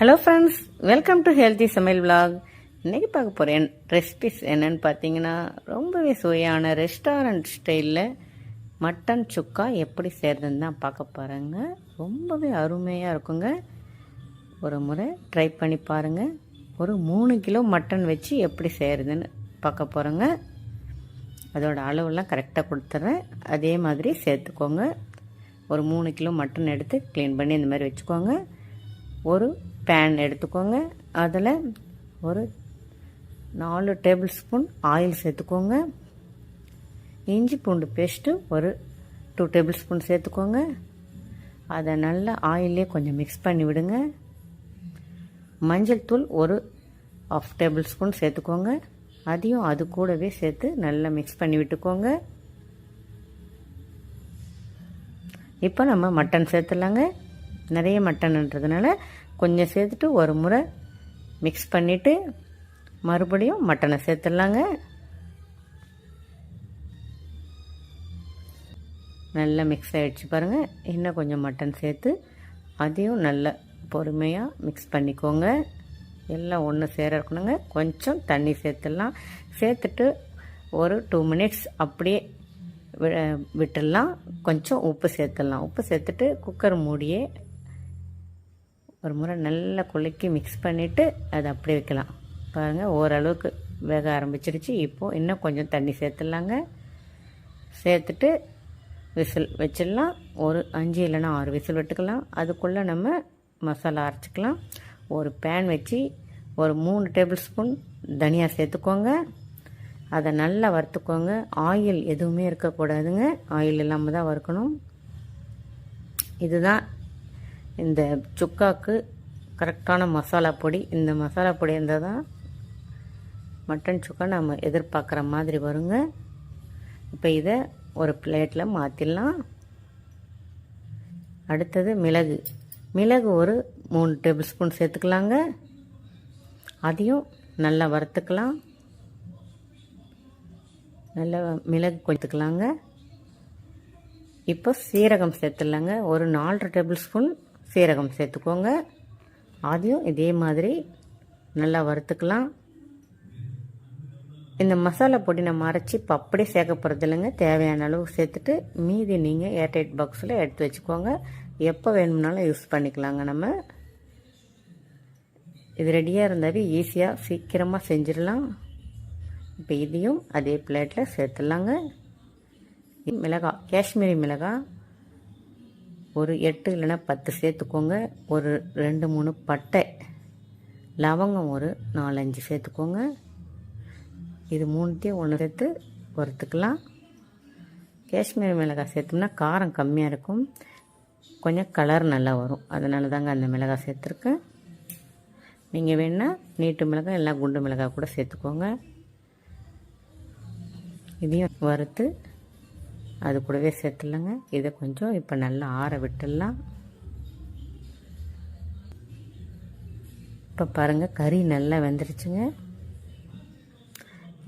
Hello friends welcome to healthy சமையல் vlog இன்றைக்கி பார்க்க போகிறேன் ரெசிபிஸ் என்னன்னு பார்த்தீங்கன்னா ரொம்பவே சுவையான ரெஸ்டாரண்ட் ஸ்டைலில் மட்டன் சுக்கா எப்படி செய்கிறதுன்னு தான் பார்க்க போகிறேங்க ரொம்பவே அருமையாக இருக்குங்க. ஒரு முறை ட்ரை பண்ணி பாருங்கள் ஒரு மூணு கிலோ மட்டன் வச்சு எப்படி செய்கிறதுன்னு பார்க்க போகிறோங்க அதோட அளவுலாம் கரெக்டாக கொடுத்துட்றேன் அதே மாதிரி சேர்த்துக்கோங்க. ஒரு மூணு கிலோ மட்டன் எடுத்து க்ளீன் பண்ணி இந்த மாதிரி வச்சுக்கோங்க. ஒரு பேன் எடுத்துக்கோங்க. அதில் ஒரு நாலு டேபிள் ஸ்பூன் ஆயில் சேர்த்துக்கோங்க. இஞ்சி பூண்டு பேஸ்ட்டு ஒரு டூ டேபிள் ஸ்பூன் சேர்த்துக்கோங்க. அதை நல்லா ஆயிலே கொஞ்சம் மிக்ஸ் பண்ணி விடுங்க. மஞ்சள் தூள் ஒரு ஆஃப் டேபிள் ஸ்பூன் சேர்த்துக்கோங்க. அதையும் அது கூடவே சேர்த்து நல்லா மிக்ஸ் பண்ணி விட்டுக்கோங்க. இப்போ நம்ம மட்டன் சேர்த்துலாங்க நிறைய மட்டன்ன்றதுனால கொஞ்சம் சேர்த்துட்டு ஒரு முறை மிக்ஸ் பண்ணிவிட்டு மறுபடியும் மட்டனை சேர்த்துடலாங்க. நல்லா மிக்ஸ் ஆகிடுச்சு பாருங்கள் இன்னும் கொஞ்சம் மட்டன் சேர்த்து அதையும் நல்லா பொறுமையாக மிக்ஸ் பண்ணிக்கோங்க. எல்லாம் ஒன்று சேர இருக்கணுங்க. கொஞ்சம் தண்ணி சேர்த்துடலாம். சேர்த்துட்டு ஒரு டூ மினிட்ஸ் அப்படியே விட்டுடலாம். கொஞ்சம் உப்பு சேர்த்துடலாம். உப்பு சேர்த்துட்டு குக்கர் மூடியே ஒரு முறை நல்லா குலுக்கி மிக்ஸ் பண்ணிவிட்டு அதை அப்படி வைக்கலாம். பாருங்கள் ஓரளவுக்கு வேக ஆரம்பிச்சிருச்சு. இப்போது இன்னும் கொஞ்சம் தண்ணி சேர்த்துடலாங்க. சேர்த்துட்டு விசில் வச்சிடலாம். ஒரு அஞ்சு இல்லைன்னா ஆறு விசில் விட்டுக்கலாம். அதுக்குள்ளே நம்ம மசாலா அரைச்சிக்கலாம். ஒரு பேன் வச்சு ஒரு மூணு டேபிள் ஸ்பூன் தனியா சேர்த்துக்கோங்க. அதை நல்லா வறுத்துக்கோங்க. ஆயில் எதுவுமே இருக்கக்கூடாதுங்க. ஆயில் இல்லாமல் தான் வறுக்கணும். இதுதான் இந்த சுக்காக்கு கரெக்டான மசாலா பொடி. இந்த மசாலா பொடி இருந்தால் தான் மட்டன் சுக்கா நம்ம எதிர்பார்க்குற மாதிரி வருங்க. இப்போ இதை ஒரு பிளேட்டில் மாற்றிடலாம் அடுத்தது மிளகு. மிளகு ஒரு மூணு டேபிள் ஸ்பூன் சேர்த்துக்கலாங்க. அதையும் நல்லா வறுத்துக்கலாம். நல்லா மிளகு கொத்துக்கலாங்க இப்போ சீரகம் சேர்த்துடலாங்க. ஒரு நாலரை டேபிள் ஸ்பூன் சீரகம் சேர்த்துக்கோங்க. அதையும் இதே மாதிரி நல்லா வறுத்துக்கலாம். இந்த மசாலா பொடி நம்ம அரைச்சி இப்போ அப்படியே சேர்க்க போகிறது இல்லைங்க. தேவையான அளவு சேர்த்துட்டு மீதி நீங்கள் ஏர்டைட் பாக்ஸில் எடுத்து வச்சுக்கோங்க. எப்போ வேணும்னாலும் யூஸ் பண்ணிக்கலாங்க நம்ம. இது ரெடியாக இருந்தாவே ஈஸியாக சீக்கிரமாக செஞ்சிடலாம். இப்போ இதையும் அதே பிளேட்டில் சேர்த்துடலாங்க. மிளகாய் காஷ்மீரி மிளகாய் ஒரு எட்டு இல்லைன்னா பத்து சேர்த்துக்கோங்க. ஒரு ரெண்டு மூணு பட்டை. லவங்கம் ஒரு நாலஞ்சு சேர்த்துக்கோங்க. இது மூணுத்தையும் ஒன்று சேர்த்து வறுத்துக்கலாம். காஷ்மீர் மிளகாய் சேர்த்தோம்னா காரம் கம்மியாக இருக்கும். கொஞ்சம் கலர் நல்லா வரும். அதனால தாங்க அந்த மிளகாய் சேர்த்துருக்கேன். நீங்கள் வேணால் நீட்டு மிளகாய் எல்லாம் குண்டு மிளகாய் கூட சேர்த்துக்கோங்க. இதையும் வறுத்து அது கூடவே சேர்த்துலங்க இதை கொஞ்சம் இப்போ நல்லா ஆற விட்டுடலாம். இப்போ பாருங்கள் கறி நல்லா வெந்துருச்சுங்க.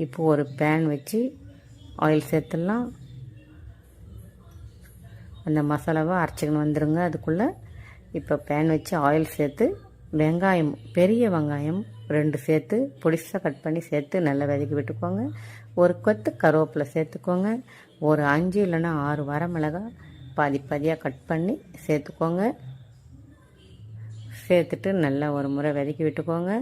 இப்போ ஒரு பேன் வச்சு ஆயில் சேர்த்துடலாம். அந்த மசாலாவை அரைச்சிக்கணும் வந்துடுங்க அதுக்குள்ளே. இப்போ பேன் வச்சு ஆயில் சேர்த்து வெங்காயம் பெரிய வெங்காயம் ரெண்டு சேர்த்து பொடிசாக கட் பண்ணி சேர்த்து நல்லா வதக்கி விட்டுக்கோங்க. ஒரு கொத்து கருவேப்பிலை சேர்த்துக்கோங்க. ஒரு அஞ்சு இல்லைன்னா ஆறு வரமிளகாய் பாதி பாதியாக கட் பண்ணி சேர்த்துக்கோங்க. சேர்த்துட்டு நல்லா ஒரு முறை வதக்கி விட்டுக்கோங்க.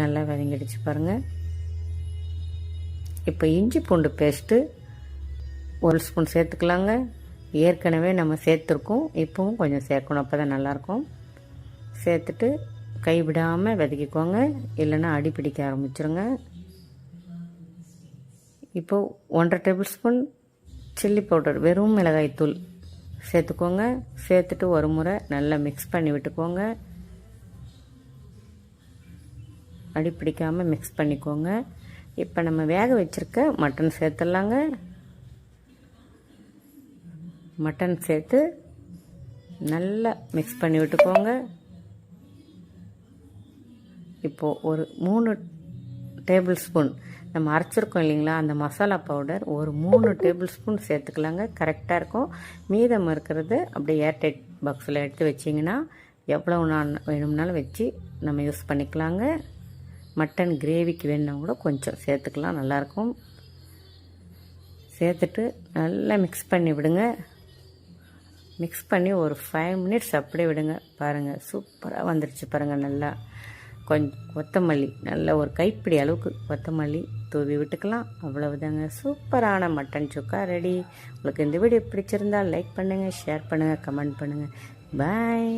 நல்லா வதங்கிடுச்சு பாருங்கள் இப்போ இஞ்சி பூண்டு பேஸ்ட்டு ஒரு ஸ்பூன் சேர்த்துக்கலாங்க. ஏற்கனவே நம்ம சேர்த்துருக்கோம். இப்போவும் கொஞ்சம் சேர்க்கணும். அப்போ தான் நல்லாயிருக்கும். சேர்த்துட்டு கைவிடாமல் வதக்கிக்கோங்க. இல்லைன்னா அடி பிடிக்க ஆரம்பிச்சிருங்க. இப்போது ஒன்றரை டேபிள் ஸ்பூன் சில்லி பவுடர் வெறும் மிளகாய் தூள் சேர்த்துக்கோங்க. சேர்த்துட்டு ஒரு முறை நல்லா மிக்ஸ் பண்ணி விட்டுக்கோங்க. அடி பிடிக்காமல் மிக்ஸ் பண்ணிக்கோங்க. இப்போ நம்ம வேக வச்சுருக்க மட்டன் சேர்த்துடலாங்க. மட்டன் சேர்த்து நல்லா மிக்ஸ் பண்ணி விட்டுக்கோங்க. இப்போது ஒரு மூணு டேபிள் ஸ்பூன் நம்ம அரைச்சிருக்கோம் இல்லைங்களா? அந்த மசாலா பவுடர் ஒரு மூணு டேபிள் ஸ்பூன் சேர்த்துக்கலாங்க. கரெக்டாக இருக்கும். மீதம் இருக்கிறது அப்படியே ஏர்டைட் பாக்ஸில் எடுத்து வச்சிங்கன்னா எவ்வளோ நான் வேணும்னாலும் வச்சு நம்ம யூஸ் பண்ணிக்கலாங்க. மட்டன் கிரேவிக்கு வேணுன்னா கூட கொஞ்சம் சேர்த்துக்கலாம். நல்லாயிருக்கும் சேர்த்துட்டு நல்லா மிக்ஸ் பண்ணி விடுங்க. மிக்ஸ் பண்ணி ஒரு ஃபைவ் மினிட்ஸ் அப்படியே விடுங்க. பாருங்கள் சூப்பராக வந்துருச்சு பாருங்கள் நல்லா. கொஞ்சம் கொத்தமல்லி. நல்ல ஒரு கைப்பிடி அளவுக்கு கொத்தமல்லி தூவி விட்டுக்கலாம். அவ்வளவுதாங்க. சூப்பரான மட்டன் சுக்கா ரெடி. உங்களுக்கு இந்த வீடியோ பிடிச்சிருந்தா லைக் பண்ணுங்கள் ஷேர் பண்ணுங்கள் கமெண்ட் பண்ணுங்கள் பாய்.